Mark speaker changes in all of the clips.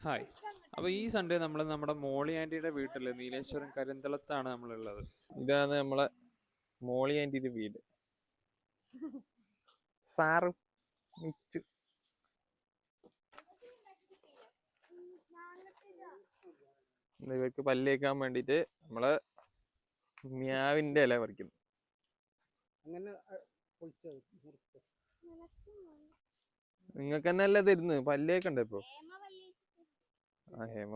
Speaker 1: Hi അപ്പൊ ഈ Sunday നമ്മൾ നമ്മുടെ മോളി ആന്റിയുടെ വീട്ടിൽ നീലേശ്വരം കരിന്തളത്താണ് നമ്മളുള്ളത്. ഇതാണ് നമ്മളെ മോളി ആന്റിയുടെ വീട്. സാറും മിച്ചു ഇവർക്ക് പല്ലേക്കാൻ വേണ്ടിയിട്ട് നമ്മൾ മ്യാവിന്റെ ഇല പറിക്കുന്നു.
Speaker 2: അങ്ങനെ
Speaker 1: നിങ്ങൾക്ക് തന്നെ അല്ലേ തരുന്നത്? പല്ലേക്കണ്ടേ ഇപ്പൊ? ഹേമ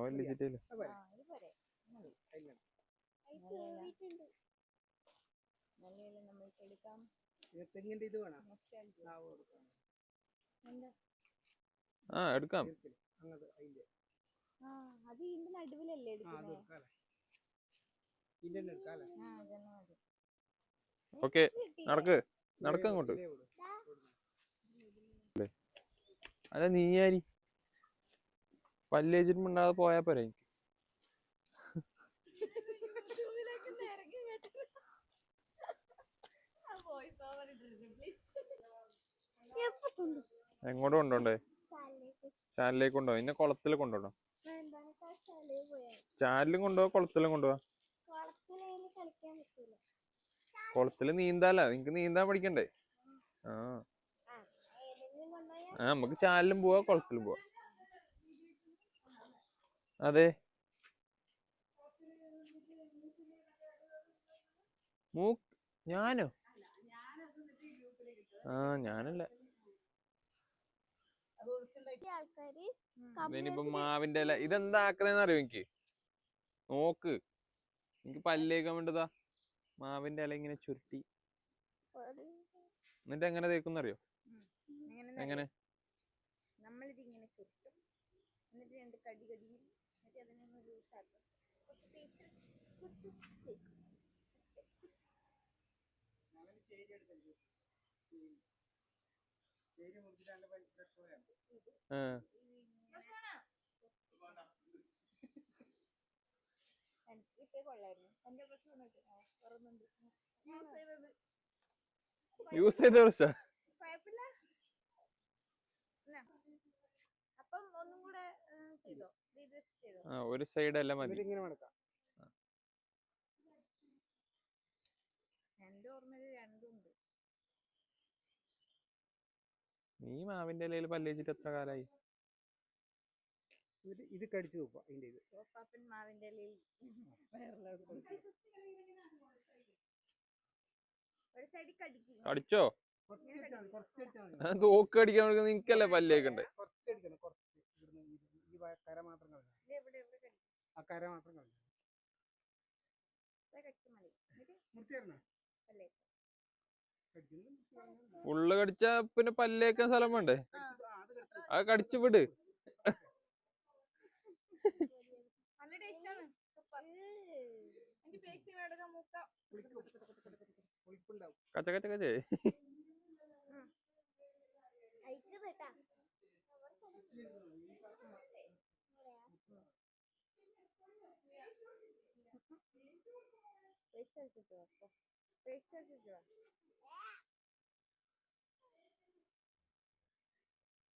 Speaker 2: കൊടുക്കണം
Speaker 1: ആ എടുക്കാം.
Speaker 3: അത് ഇതിന്റെ നടുവിലല്ലേ
Speaker 1: ഓക്കെ നടക്ക്. നടക്ക് അങ്ങോട്ട്. അല്ല നീ പല്ലേച്ചിട്ട് മിണ്ടാതെ പോയാ പോരെ എങ്ങോട്ട് കൊണ്ടോണ്ടേ? ചാനലിലേക്ക് കൊണ്ടോ? ഇന്നെ കുളത്തിൽ കൊണ്ടോണ്ടോ ചാനലും കൊണ്ടുപോവാ കുളത്തിലും
Speaker 3: പറ്റൂല
Speaker 1: കുളത്തിൽ നീന്താല? നിങ്ങക്ക് നീന്താൻ പഠിക്കണ്ടേ? ആ നമുക്ക് ചാനലും പോവാ കുളത്തിലും പോവാ. അതെ. മൂക്ക് ഞാനോ? ആ ഞാനല്ല. ഇനിയിപ്പോ മാവിന്റെ അല്ല ഇതെന്താ ആക്കുന്നതെന്ന് അറിയോ എനിക്ക്? നോക്ക്. എനിക്ക് പല്ലേക്കാൻ വേണ്ടതാ മാവിന്റെ ഇല ഇങ്ങനെ ചുരുട്ടി. എന്നിട്ട് എങ്ങനെ തേക്കുന്ന അറിയോ?
Speaker 3: എങ്ങനെ
Speaker 1: എങ്ങനെ?
Speaker 3: നമ്മളിത് ഇങ്ങനെ ചുരുട്ടും. എന്നിട്ട് രണ്ട് കടി കടിയും എന്നിട്ട് അതിനൊന്ന് ലൂസാക്കും കുറച്ച് തേച്ച് കുറച്ച് തേക്കും.
Speaker 2: അങ്ങനെ ചേരി എടുക്കരുത്. ഉം. ചേരി മുറിച്ചിട്ട് അതിന്റെ പൈ- fresh oil ആണ്.
Speaker 1: ആ
Speaker 3: എനിക്ക് കിട്ടിയ കൊള്ളായിരുന്നു എന്റെ പ്രശ്നം തുറന്നുണ്ട് യൂസ് ചെയ്തത്
Speaker 1: യൂസ് ചെയ്ത പ്രശ്ന.
Speaker 3: അപ്പം ഒന്നും കൂടെ ചെയ്തോ
Speaker 1: ആ ഒരു സൈഡ് അല്ല മതി.
Speaker 2: ഇങ്ങനെ മടക്കാം.
Speaker 3: എന്റെ ഓർമ്മയിൽ രണ്ടുണ്ട്.
Speaker 1: നീ മാവിന്റെ ഇലയിൽ പല്ലേച്ചിട്ട് എത്ര കാലായി?
Speaker 2: ഇത് കടിച്ചു നോക്കുക അതിന്റെ ഇത്.
Speaker 3: സോപ്പാപ്പൻ മാവിന്റെ ഇലയിൽ
Speaker 1: തോക്ക് അടിക്കാൻ നിനക്കല്ലേ പല്ലേക്കണ്ടേ
Speaker 2: കുറച്ചടിക്കണം കുറച്ച് ഇവിടുന്ന് ഈ- ഈ വ- കര മാത്രം
Speaker 3: കളഞ്ഞു
Speaker 2: ആ കര മാത്രം
Speaker 3: മതി.
Speaker 1: ഉള്ളു കടിച്ച പിന്നെ പല്ലേക്കാൻ സ്ഥലം വേണ്ടേ?
Speaker 2: ആ, അത് കടിച്ചു.
Speaker 1: വിട്. കച്ച കച്ച കച്ചേ.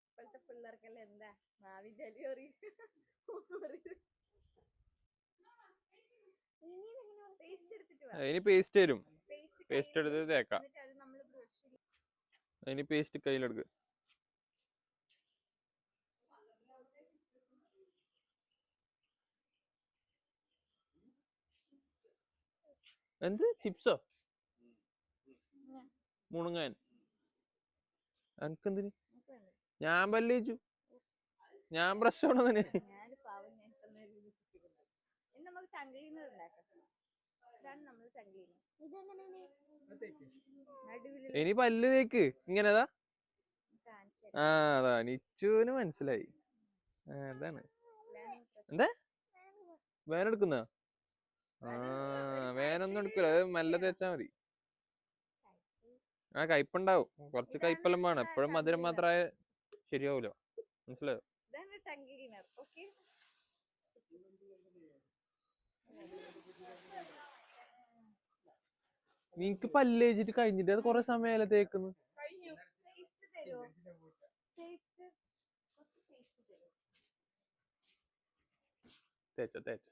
Speaker 3: ഇപ്പോഴത്തെ പിള്ളേർക്കെല്ലാം എന്താ? മാവിന്റെ ജലി
Speaker 1: അതിന് പേസ്റ്റ് തരും.
Speaker 3: പേസ്റ്റ്
Speaker 1: എടുത്ത് തേക്കാം. അതിന് പേസ്റ്റ് കയ്യിലെടുക്ക്. എന്ത്? ചിപ്സോ? മുണുങ്ങാൻ. എനിക്കെന്തിന് ഞാൻ പല്ലേച്ചു. ഞാൻ
Speaker 3: പ്രശ്നമാണ് ഇത് ഇനി
Speaker 1: പല്ല് തേക്ക്. ഇങ്ങനെതാ? ആ അതാ. നിച്ചുവിന് മനസ്സിലായി. അതാണ്. എന്താ? വേനെടുക്കുന്ന? ആ വേനൊന്നും എടുക്കില്ല അത് മെല്ലെ തേച്ചാ മതി. ആ കയ്പുണ്ടാവും കുറച്ച് കയ്പെല്ലാം വേണം. എപ്പോഴും മധുരം മാത്രമായ ശരിയാവൂല. മനസ്സിലായോ? നിനക്ക് പല്ലേച്ചിട്ട് കഴിഞ്ഞിട്ട് അത് കൊറേ സമയല്ലേ തേക്കുന്നു? തേച്ചോ തേച്ചോ.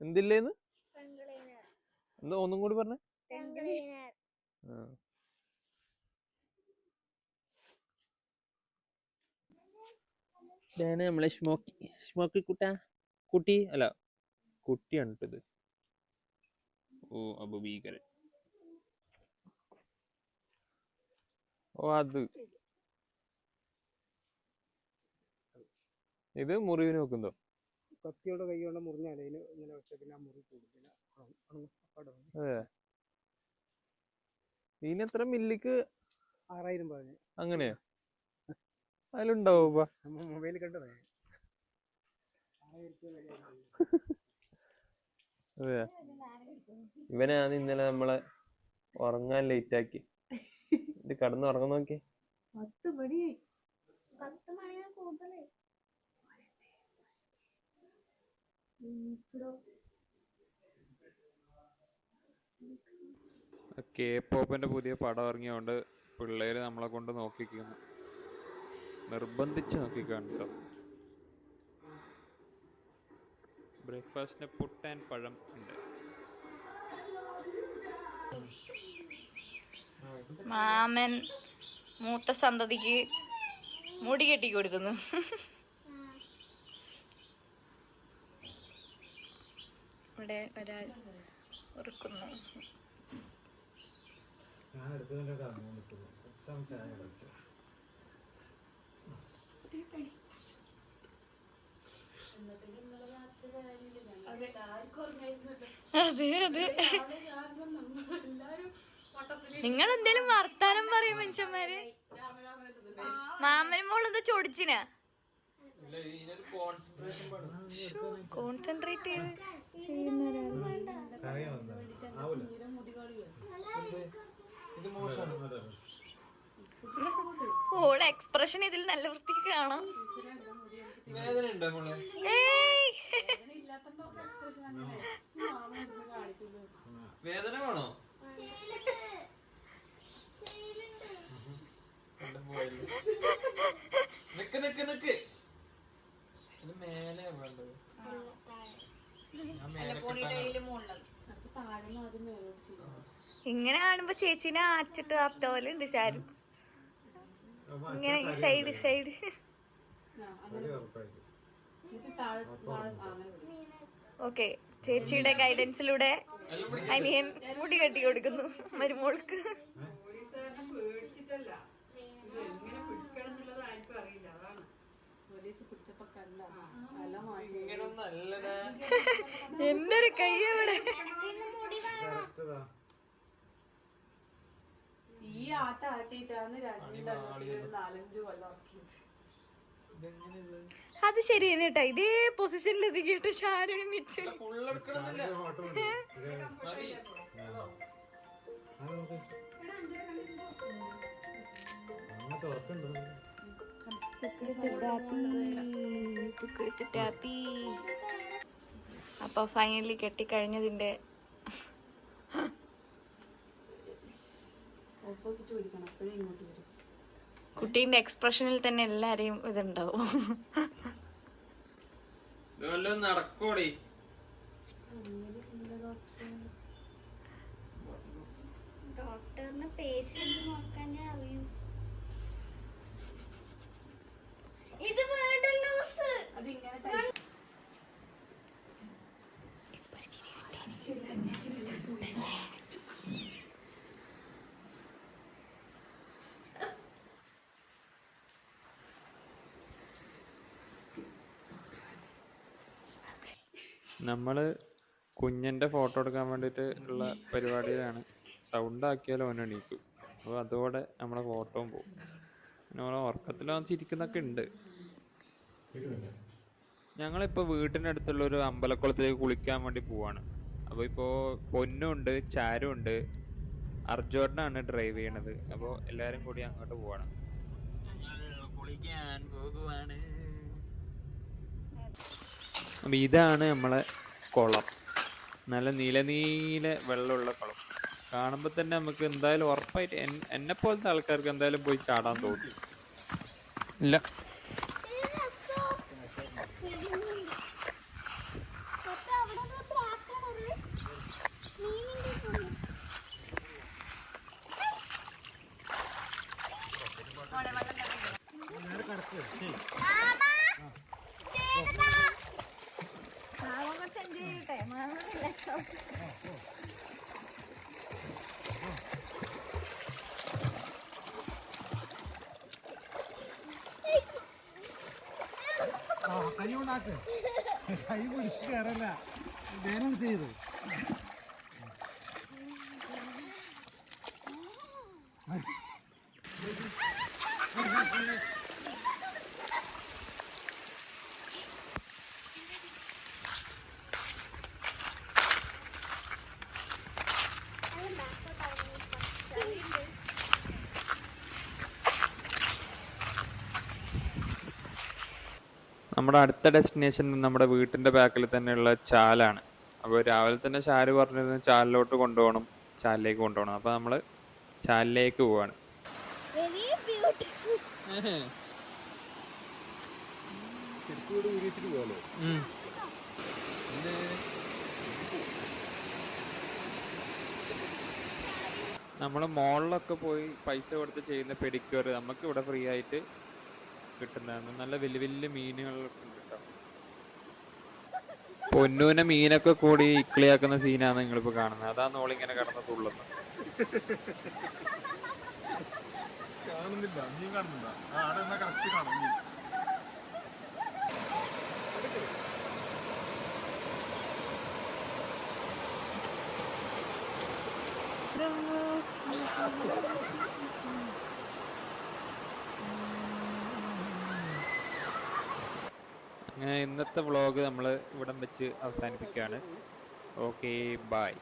Speaker 1: എന്തില്ലേന്ന്? എന്താ ഒന്നും കൂടി പറഞ്ഞേ. ഇതാണ് നമ്മളെ ഷ്മോക്കി. സ്മോക്കി കുട്ട? കുട്ടി? അല്ല കുട്ടിയാണ് ട്ടോ ഇത്. ഓ അപ്പൊ ഭീകരൻ. ഓ അത്. ഇത് മുറിവിന് വെക്കുന്നോ
Speaker 2: കത്തിയോടെ കൈ കൊണ്ട് മുറിഞ്ഞാൽ അതിന് ഇങ്ങനെ വെച്ച പിന്നെ ആ മുറി കൂടും. പിന്നെ
Speaker 1: എത്ര മില്ലിക്ക്
Speaker 2: ആറായിരം പറഞ്ഞു
Speaker 1: അങ്ങനെയാ? അതിലുണ്ടാവോ
Speaker 2: നമ്മൾ മൊബൈലിൽ കണ്ടതേ
Speaker 1: ഇവനാണ് ഇന്നലെ നമ്മളെ ഉറങ്ങാൻ ലേറ്റ് ആക്കി. ഇത് കടന്ന് ഉറങ്ങാൻ നോക്കി
Speaker 3: പത്ത് മണിയായി. പത്ത് മണിയാ കൂടുതലേ.
Speaker 1: കെ പോപ്പിന്റെ പുതിയ പടം ഇറങ്ങിയോണ്ട് പിള്ളേര് നമ്മളെ കൊണ്ട് നോക്കിക്കുന്നു. നിർബന്ധിച്ച് നോക്കിക്കാണ് ബ്രേക്ക്ഫാസ്റ്റിന് പുട്ട് ആൻഡ് പഴം ഉണ്ട്.
Speaker 4: മാമൻ മൂത്ത സന്തതിക്ക് മുടി കെട്ടി കൊടുക്കുന്നു ഇവിടെ ഒരാൾ ഉറക്കുന്നു.
Speaker 5: ഞാൻ എടുത്തതിന്റെ കറങ്ങാൻ പറ്റുള്ളൂ എക്സാം ചായ കളിച്ചു
Speaker 4: അതെ അതെ. നിങ്ങൾ എന്തേലും വർത്താനം പറയും മനുഷ്യന്മാര്? മാമൻ മോളെന്താ ചൊടിച്ചിനാ കോൺസെൻട്രേറ്റ് ചെയ്ത്. ഓളെ എക്സ്പ്രഷൻ ഇതിൽ നല്ല വൃത്തിക്ക് കാണാം.
Speaker 1: വേദന ഉണ്ടോ മോളെ?
Speaker 4: ഏയ്.
Speaker 1: വേദന വേണോ? നിക്ക് നിക്ക് നിക്ക്. മേലെ വേണ്ടത്.
Speaker 4: ഇങ്ങനെ കാണുമ്പോ ചേച്ചീനെ ആച്ചിട്ട് ആപ്ത പോലെ ഉണ്ട് ചാരും ഇങ്ങനെ ഈ സൈഡ് സൈഡ് ഓക്കെ ചേച്ചിയുടെ ഗൈഡൻസിലൂടെ അനിയൻ മുടി കെട്ടി കൊടുക്കുന്നു മരുമോൾക്ക്.
Speaker 1: ഇങ്ങനൊന്നും അല്ലടാ
Speaker 4: എന്റെ ഒരു കൈ എവിടെ
Speaker 5: കറക്റ്റതാ.
Speaker 6: ഈ ആട്ട ആട്ടിട്ടാണ് ഒരു നാലഞ്ച് കൊല്ലം
Speaker 4: അത് ശരി തന്നെ കേട്ടോ ഇതേ പൊസിഷനിൽ എത്തിക്കിട്ട് ഷാരുണി മിച്ചു
Speaker 1: ഫുൾ
Speaker 4: അപ്പൊ ഫൈനലി കെട്ടിക്കഴിഞ്ഞതിന്റെ
Speaker 6: ഓപ്പോസിറ്റ് പിടിക്കണം. അപ്പോഴേ ഇങ്ങോട്ട് വരും.
Speaker 4: കുട്ടീന്റെ എക്സ്പ്രഷനിൽ തന്നെ എല്ലാരെയും ഇതുണ്ടാവും.
Speaker 1: ഇത് നടക്കോടി.
Speaker 3: ഡോക്ടറിന് പേഷ്യന്റ് നോക്കാനേ അറിയൂ ഇത് വേണ്ട ലൂസ്
Speaker 6: അതിങ്ങനെ
Speaker 1: നമ്മൾ കുഞ്ഞിന്റെ ഫോട്ടോ എടുക്കാൻ വേണ്ടിയിട്ട് ഉള്ള പരിപാടിയിലാണ്. സൗണ്ട് ആക്കിയാൽ അവൻ എണീക്കും. അപ്പോൾ അതോടെ നമ്മളെ ഫോട്ടോയും പോകും ഓരോ ഉറക്കത്തിൽ ചിരിക്കുന്നൊക്കെ ഉണ്ട്. ഞങ്ങളിപ്പോൾ വീട്ടിന്റെ അടുത്തുള്ള ഒരു അമ്പലക്കുളത്തിലേക്ക് കുളിക്കാൻ വേണ്ടി പോവാണ്. അപ്പോൾ ഇപ്പോൾ പൊന്നുണ്ട് ചാരുണ്ട് അർജുനാണ് ഡ്രൈവ് ചെയ്യണത്. അപ്പോൾ എല്ലാരും കൂടി അങ്ങോട്ട് പോവാണ്. അപ്പോൾ ഇതാണ് നമ്മളെ കുളം. നല്ല നീല നീല വെള്ളമുള്ള കുളം.
Speaker 7: കാണുമ്പോൾ തന്നെ നമുക്ക് എന്തായാലും ഉറപ്പായിട്ട് എന്നെ പോലത്തെ ആൾക്കാർക്ക് എന്തായാലും പോയി ചാടാൻ തോന്നും.
Speaker 8: ഇല്ല.
Speaker 3: കൈ കൊണ്ടാക്ക്. കൈ പിടിച്ച് കയറല്ല. വേണം ചെയ്തു.
Speaker 7: നമ്മുടെ അടുത്ത ഡെസ്റ്റിനേഷൻ നമ്മുടെ വീട്ടിന്റെ ബാക്കിൽ തന്നെയുള്ള ചാലാണ്. അപ്പോൾ രാവിലെ തന്നെ ചാൽ പറഞ്ഞിരുന്നു ചാലിലോട്ട് കൊണ്ടുപോകണം ചാലിലേക്ക് കൊണ്ടുപോകണം. അപ്പോൾ നമ്മൾ ചാലിലേക്ക് പോവാണ്. നമ്മൾ മോളിലൊക്കെ പോയി പൈസ കൊടുത്ത് ചെയ്യുന്ന പെഡിക്യൂർ നമുക്ക് ഇവിടെ ഫ്രീ ആയിട്ട് കിട്ടുന്നതാണ്. നല്ല വലിയ വലിയ മീനുകളൊക്കെ ഉണ്ട് കേട്ടോ. പൊന്നൂനെ മീനൊക്കെ കൂടി ഇക്ലിയാക്കുന്ന സീനാണ് നിങ്ങളിപ്പോ കാണുന്നത്. അതാണ് ഓളിങ്ങനെ കിടന്ന് തുള്ളുന്നത്.
Speaker 3: കാണുന്നില്ല. നീ കാണുന്നില്ല. ആ അവിടെ എന്നാ കറക്റ്റ് കാണും
Speaker 7: ഇന്നത്തെ വ്ളോഗ് നമ്മൾ ഇവിടം വെച്ച് അവസാനിപ്പിക്കുകയാണ്. Okay bye